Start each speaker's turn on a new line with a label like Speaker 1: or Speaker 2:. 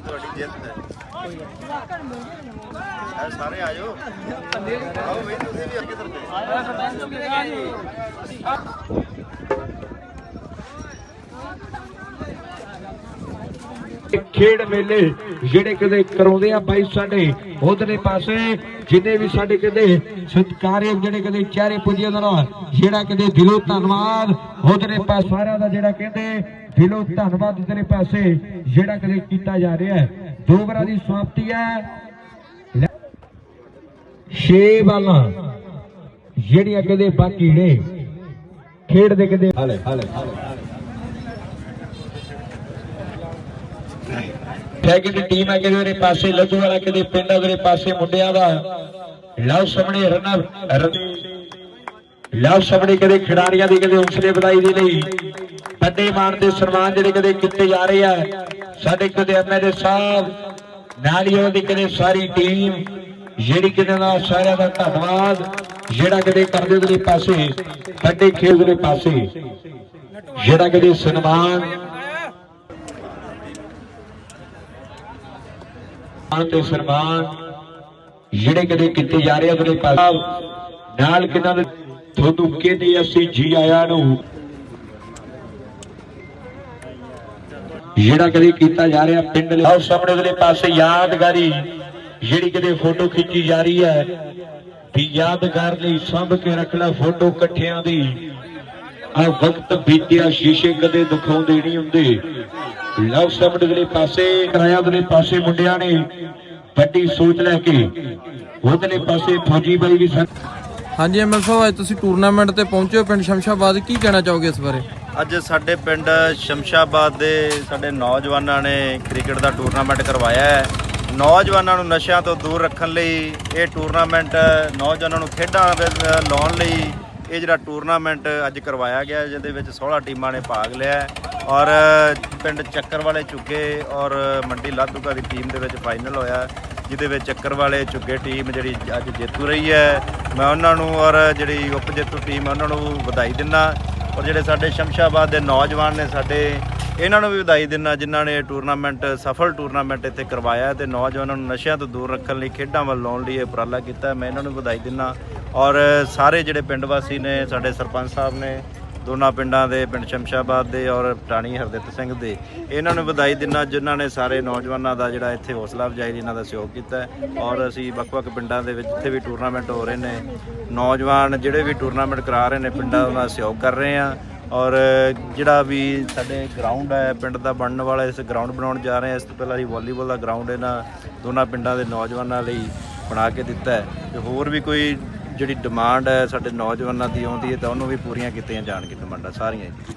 Speaker 1: ਇਹ ਤੁਹਾਡੀ ਜਿੱਤ ਹੈ। ਇਹ ਸਾਰੇ ਆ ਜਾਓ ਆਓ ਵੀ ਤੁਸੀਂ ਵੀ ਅੱਗੇ ਤਰਫ
Speaker 2: ਖੇਡ ਮੇਲੇ ਜਿਹੜੇ ਕਦੇ ਕਰਾਉਂਦੇ ਆ ਬਾਈ ਸਾਡੇ ਉਧਰਲੇ ਪਾਸੇ, ਜਿੰਨੇ ਵੀ ਸਾਡੇ ਕਦੇ ਸਤਿਕਾਰਯੋਗ ਜਿਹੜੇ ਕਦੇ ਚਿਹਰੇ ਪੁੱਜੇ ਦਾ ਜਿਹੜਾ ਕਦੇ ਦਿਲੋਂ ਧੰਨਵਾਦ ਉਧਰਲੇ ਪਾਸੇ ਸਾਰਿਆਂ ਦਾ ਜਿਹੜਾ ਕਹਿੰਦੇ ਦਿਲੋਂ ਧੰਨਵਾਦ ਉਧਰਲੇ ਪਾਸੇ ਜਿਹੜਾ ਕਦੇ ਕੀਤਾ ਜਾ ਰਿਹਾ ਹੈ। ਦੋ ਵਾਰਾਂ ਦੀ ਸਮਾਪਤੀ ਹੈ। ਛੇ ਬਾਲਾਂ ਜਿਹੜੀਆਂ ਕਦੇ ਬਾਕੀ ਨੇ, ਖੇਡ ਦੇ ਕਦੇ ਹਾਲੇ ਹਾਲੇ। ਸੈਕਿੰਡ ਟੀਮ ਹੈ ਕਿਹਦੇ ਉਹਦੇ ਪਾਸੇ ਲੱਜੂ ਵਾਲਾ ਕਿਹਦੇ ਪਿੰਡ ਉਹਦੇ ਪਾਸੇ ਮੁੰਡਿਆਂ ਦਾ। ਲਵ ਸਾਹਮਣੇ ਰਨ ਲਵ ਸਾਹਮਣੇ ਕਦੇ ਖਿਡਾਰੀਆਂ ਦੀ ਕਦੇ ਹੌਸਲੇ ਵਧਾਈ ਦੇ ਲਈ। ਵੱਡੇ ਮਾਣ ਦੇ ਸਨਮਾਨ ਜਿਹੜੇ ਕਦੇ ਕੀਤੇ ਜਾ ਰਹੇ ਆ। ਸਾਡੇ ਕਦੇ ਐਮਐਲਏ ਸਾਹਿਬ, ਨਾਲ ਹੀ ਉਹਦੀ ਕਦੇ ਸਾਰੀ ਟੀਮ ਜਿਹੜੀ ਕਿਤੇ ਦਾ ਸਾਰਿਆਂ ਦਾ ਧੰਨਵਾਦ, ਜਿਹੜਾ ਕਦੇ ਕਰਦੇ ਉਹਦੇ ਪਾਸੇ, ਵੱਡੇ ਖੇਡ ਦੇ ਪਾਸੇ, ਜਿਹੜਾ ਕਦੇ ਸਨਮਾਨ ਮਾਨ ਤੇ ਸਨਮਾਨ ਜਿਹੜੇ ਕਦੇ ਕੀਤੇ ਜਾ ਰਹੇ ਆ ਪਾਸ। ਨਾਲ ਕਿਨਾਂ ਦੇ ਤੁਹਾਨੂੰ ਕਹਿੰਦੇ ਅਸੀਂ ਜੀ ਆਇਆਂ ਨੂੰ। ਜਿਹੜਾ ਕਦੇ ਕੀਤਾ ਜਾ ਰਿਹਾ, ਪਿੰਡ ਲਾਓ ਸਾਹਮਣੇ ਉਹਦੇ ਪਾਸੇ ਯਾਦਗਾਰੀ, ਜਿਹੜੀ ਕਦੇ ਫੋਟੋ ਖਿੱਚੀ ਜਾ ਰਹੀ ਹੈ, ਵੀ ਯਾਦਗਾਰ ਲਈ ਸੰਭ ਕੇ ਰੱਖਣਾ ਫੋਟੋ ਇਕੱਠਿਆਂ ਦੀ। ਆ ਵਕਤ ਬੀਤਿਆ, ਸ਼ੀਸ਼ੇ ਕਦੇ ਦਿਖਾਉਂਦੇ ਨਹੀਂ ਹੁੰਦੇ। ਲਵ ਸਾਹਮਣੇ ਦੇ ਪਾਸੇ ਕਰਾਇਆ ਦੇ ਪਾਸੇ ਮੁੰਡਿਆਂ ਨੇ ਵੱਡੀ ਸੋਚ ਲੈ ਕੇ ਉਹਦੇ ਪਾਸੇ ਫੌਜੀ ਬਾਈ ਵੀ ਸਨ।
Speaker 3: ਹਾਂਜੀ ਐਮਐਲ ਸਾਹਿਬ ਅੱਜ ਤੁਸੀਂ ਟੂਰਨਾਮੈਂਟ ਤੇ ਪਹੁੰਚੇ ਹੋ ਪਿੰਡ ਸ਼ਮਸ਼ਾਬਾਦ ਕੀ ਕਹਿਣਾ ਚਾਹੋਗੇ ਇਸ ਬਾਰੇ?
Speaker 1: ਅੱਜ ਸਾਡੇ ਪਿੰਡ ਸ਼ਮਸ਼ਾਬਾਦ ਦੇ ਸਾਡੇ ਨੌਜਵਾਨਾਂ ਨੇ ਕ੍ਰਿਕਟ ਦਾ ਟੂਰਨਾਮੈਂਟ ਕਰਵਾਇਆ ਹੈ। ਨੌਜਵਾਨਾਂ ਨੂੰ ਨਸ਼ਿਆਂ ਤੋਂ ਦੂਰ ਰੱਖਣ ਲਈ ਇਹ ਟੂਰਨਾਮੈਂਟ ਨੌਜਵਾਨਾਂ ਨੂੰ ਖੇਡਾਂ ਵਿੱਚ ਲਾਉਣ ਲਈ ਇਹ ਜਿਹੜਾ ਟੂਰਨਾਮੈਂਟ ਅੱਜ ਕਰਵਾਇਆ ਗਿਆ ਜਿਹਦੇ ਵਿੱਚ 16 ਟੀਮਾਂ ਨੇ ਭਾਗ ਲਿਆ ਹੈ। ਔਰ, ਪਿੰਡ ਚੱਕਰ ਵਾਲੇ ਚੁੱਗੇ ਔਰ ਮੰਡੀ ਲਾਧੂਕਾ ਦੀ ਟੀਮ ਦੇ ਵਿੱਚ ਫਾਈਨਲ ਹੋਇਆ, ਜਿਹਦੇ ਵਿੱਚ ਚੱਕਰ ਵਾਲੇ ਚੁੱਗੇ ਟੀਮ ਜਿਹੜੀ ਅੱਜ ਜੇਤੂ ਰਹੀ ਹੈ, ਮੈਂ ਉਹਨਾਂ ਨੂੰ ਔਰ ਜਿਹੜੀ ਉਪ ਜੇਤੂ ਟੀਮ ਉਹਨਾਂ ਨੂੰ ਵਧਾਈ ਦਿੰਦਾ। ਔਰ ਜਿਹੜੇ ਸਾਡੇ ਸ਼ਮਸ਼ਾਬਾਦ ਦੇ ਨੌਜਵਾਨ ਨੇ ਸਾਡੇ, ਇਹਨਾਂ ਨੂੰ ਵੀ ਵਧਾਈ ਦਿੰਦਾ, ਜਿਨ੍ਹਾਂ ਨੇ ਟੂਰਨਾਮੈਂਟ ਸਫਲ ਟੂਰਨਾਮੈਂਟ ਇੱਥੇ ਕਰਵਾਇਆ ਹੈ ਤੇ ਨੌਜਵਾਨਾਂ ਨੂੰ ਨਸ਼ਿਆਂ ਤੋਂ ਦੂਰ ਰੱਖਣ ਲਈ, ਖੇਡਾਂ ਵੱਲ ਲਾਉਣ ਲਈ ਇਹ ਉਪਰਾਲਾ ਕੀਤਾ, ਮੈਂ ਇਹਨਾਂ ਨੂੰ ਵਧਾਈ ਦਿੰਦਾ। ਔਰ ਸਾਰੇ ਜਿਹੜੇ ਪਿੰਡ ਵਾਸੀ ਨੇ, ਸਾਡੇ ਸਰਪੰਚ ਸਾਹਿਬ ਨੇ ਦੋਨਾਂ ਪਿੰਡਾਂ ਦੇ, ਪਿੰਡ ਸ਼ਮਸ਼ਾਬਾਦ ਦੇ ਔਰ ਟਾਣੀ ਹਰਦਿੱਤ ਸਿੰਘ ਦੇ। ਇਹਨਾਂ ਨੂੰ ਵਧਾਈ ਦਿੰਦਾ ਜਿਨ੍ਹਾਂ ਨੇ ਸਾਰੇ ਨੌਜਵਾਨਾਂ ਦਾ ਜਿਹੜਾ ਇੱਥੇ ਹੌਸਲਾ ਅਫਜ਼ਾਈ ਲਈ ਇਹਨਾਂ ਦਾ ਸਹਿਯੋਗ ਕੀਤਾ ਔਰ ਅਸੀਂ ਵੱਖ-ਵੱਖ ਪਿੰਡਾਂ ਦੇ ਵਿੱਚ ਜਿੱਥੇ ਵੀ ਟੂਰਨਾਮੈਂਟ ਹੋ ਰਹੇ ਨੇ, ਨੌਜਵਾਨ ਜਿਹੜੇ ਵੀ ਟੂਰਨਾਮੈਂਟ ਕਰਾ ਰਹੇ ਨੇ ਪਿੰਡਾਂ ਉਹਨਾਂ ਦਾ ਸਹਿਯੋਗ ਕਰ ਰਹੇ ਆ ਔਰ ਜਿਹੜਾ ਵੀ ਸਾਡੇ ਗਰਾਊਂਡ ਹੈ, ਪਿੰਡ ਦਾ ਬਣਨ ਵਾਲਾ, ਇਸ ਗਰਾਊਂਡ ਬਣਾਉਣ ਜਾ ਰਹੇ ਹਾਂ। ਇਸ ਤੋਂ ਪਹਿਲਾਂ ਅਸੀਂ ਵਾਲੀਬਾਲ ਦਾ ਗਰਾਊਂਡ ਇਹਨਾਂ ਦੋਨਾਂ ਪਿੰਡਾਂ ਦੇ ਨੌਜਵਾਨਾਂ ਲਈ ਬਣਾ ਕੇ ਦਿੱਤਾ ਹੈ। ਤੇ ਹੋਰ ਵੀ ਕੋਈ ਜਿਹੜੀ ਡਿਮਾਂਡ ਹੈ ਸਾਡੇ ਨੌਜਵਾਨਾਂ ਦੀ ਆਉਂਦੀ ਹੈ ਤਾਂ ਉਹਨੂੰ ਵੀ ਪੂਰੀਆਂ ਕੀਤੀਆਂ ਜਾਣਗੀਆਂ ਡਿਮਾਂਡਾਂ ਸਾਰੀਆਂ ਜੀ